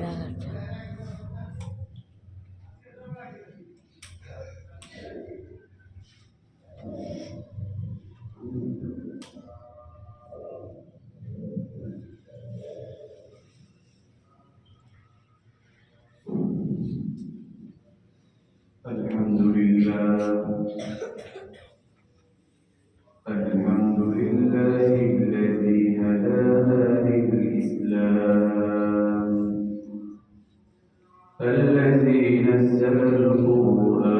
الحمد لله. الذي نزل القرآن.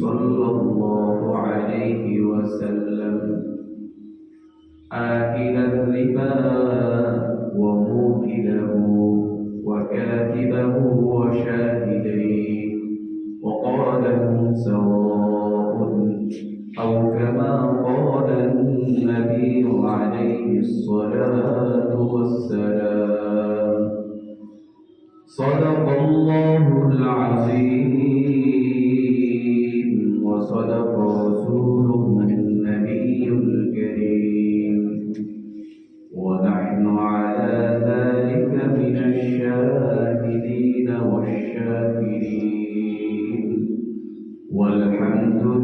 صلى الله عليه وسلم. آكل الربا وموكله وكاتبه وشاهديه. وقالهم سواء أو كما قال النبي عليه الصلاة والسلام. صدق الله العظيم.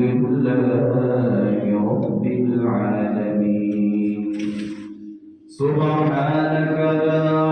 لله رب العالمين. سبحانك لا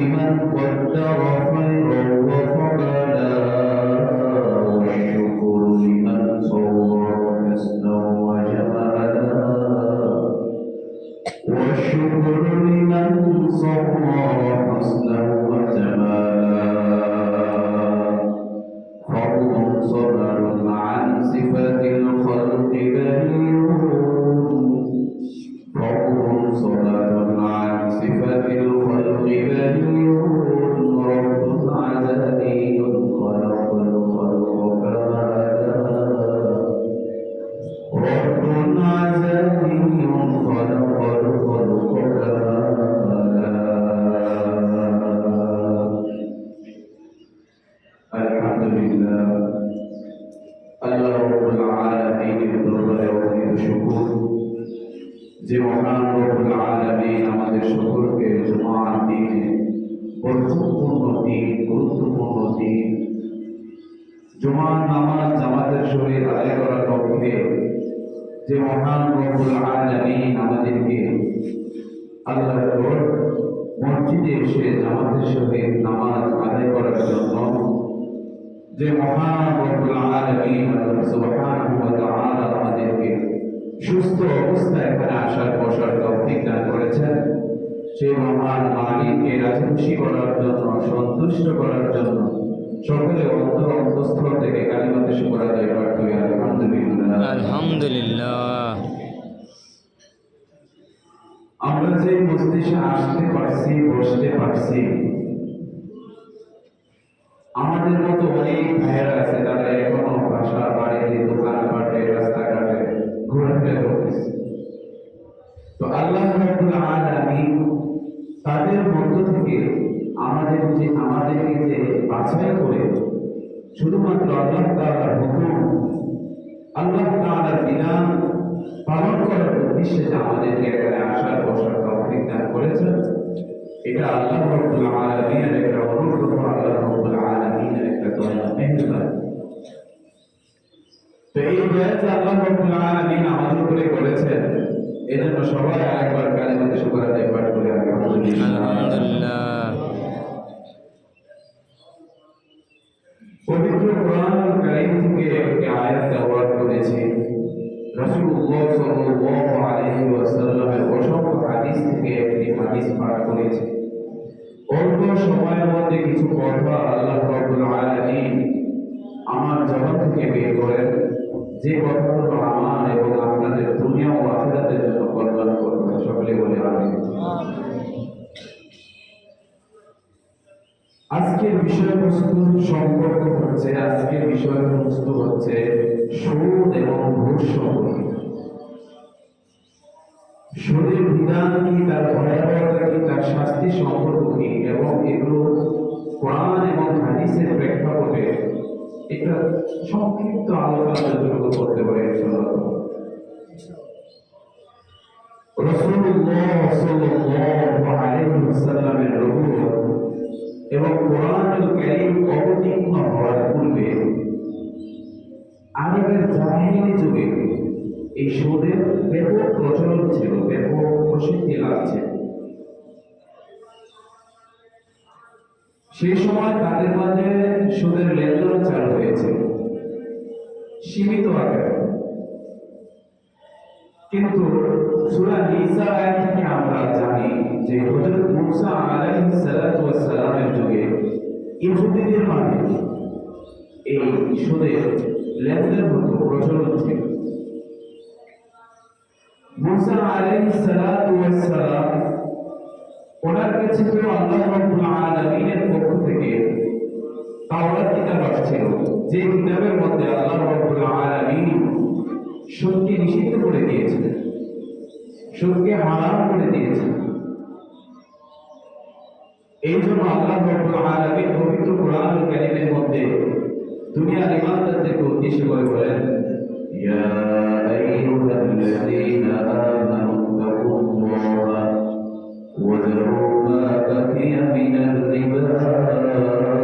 بمن قدر خيرا وفضلا. যে মহান রব্বুল আলামিন আমাদের সকলকে জুমার দিনে গুরুত্বপূর্ণ দিন গুরুত্বপূর্ণ দিন জুমার নামাজ জামাতের শরীর আদায় করার লক্ষ্যে যে মহান রব্বুল আলামিন আমাদেরকে আল্লাহর ঘর, মসজিদে এসে জামাতের সহিত নামাজ আদায় করার জন্য, যে মহান রব্বুল আলামিন তাআলা আমাদেরকে সুস্থ অবস্থায় এখানে আসার, বসার তৌফিক দান করেছেন। সেই মহান মালিককে রাজি করার জন্য, সন্তুষ্ট করার জন্য সকলে অন্তর অন্তঃস্থল থেকে কালিমাতে শুকর পাঠ করি। আলহামদুলিল্লাহ। আলহামদুলিল্লাহ। আমরা যে মস্তিষ্কে আসতে পারছি বসতে পারছি আমাদের মতো অনেক ভাইয়েরা আছে তারা এখনও বাছাই করে শুধুমাত্র আল্লাহ তাআলার হুকুম, আল্লাহ তাআলার বিধান পালন করার উদ্দেশ্যে যে আমাদেরকে এখানে আসার, বসার তৌফিক দান করেছেন, এটা আল্লাহ রাব্বুল আলামিনের একটা অনুগ্রহ, আল্লাহ রাব্বুল আলামিনের একটা দয়া মেহেরবানি। তো এই দয়া আল্লাহ রাব্বুল আলামিন আমাদের উপরে করেছেন, এজন্য সবাই আরেকবার কালিমাতে শুকর আদায় পাঠ করে আলহামদুলিল্লাহ। আলহামদুলিল্লাহ কোরআন কারীম থেকে একটি আয়াত ব্যবহার করেছি। রাসূলুল্লাহ সাল্লাল্লাহু আলাইহি ওয়াসাল্লামের অসংখ্য হাদিস থেকে একটি হাদিস পাঠ করেছি। অল্প সময়ের মধ্যে কিছু কথা আল্লাহ রাব্বুল আলামিন আমার জগৎ থেকে বের করেন। যে কথাগুলো আমার এবং আপনাদের দুনিয়া ও আখিরাতের জন্য কল্যাণ করবে সকলে বলে আমিন। আজকের বিষয়বস্তু সম্পর্ক হচ্ছে, আজকের বিষয়বস্তু হচ্ছে সুদ এবং ঘুষ সুদের বিধান কি, তার ভয়াবহতা কি, তার শাস্তি সম্পর্ক কি, এবং এগুলো কোরআন এবং হাদিসের প্রেক্ষাপটে একটা সংক্ষিপ্ত আলোচনা যতটুকু করতে পারে রাসূলুল্লাহ সাল্লাল্লাহু আলাইহি এবং অবতীর্ণ হওয়ার পূর্বে জাহিলি যুগে এই সুদের ব্যাপক প্রচলন ছিল, ব্যাপক প্রসিদ্ধি সেই সময় তাদের মাঝে সুদের লেনদেন চালু হয়েছিল সীমিত আকারে। কিন্তু সূরা নিসা আয়াত থেকে আমরা জানি যে হযরত মুসা আলাইহিস সালাতু ওয়াস সালামের যুগে ইহুদিদের মাঝে এই সুদের লেনদেন হতো, প্রচলন ছিল। মুসা আলাইহিস সালাতু ওয়াস সালাম ওনার কাছে তো আল্লাহ রাব্বুল আলামিনের পক্ষ থেকে তাওরাত কিতাব আসছিল। যে কিতাবের মধ্যে আল্লাহ রাব্বুল আলামিন সুদকে নিষিদ্ধ করে দিয়েছেন সুদকে হারাম করে দিয়েছেন এই জন্য আল্লাহ রাব্বুল আলামিন পবিত্র কোরআনুল কারীমের মধ্যে দুনিয়ার ইমানদারদেরকে উদ্দেশ্য করে বলেন يا أيها الذين آمنوا اتقوا الله وذروا ما بقي من الربا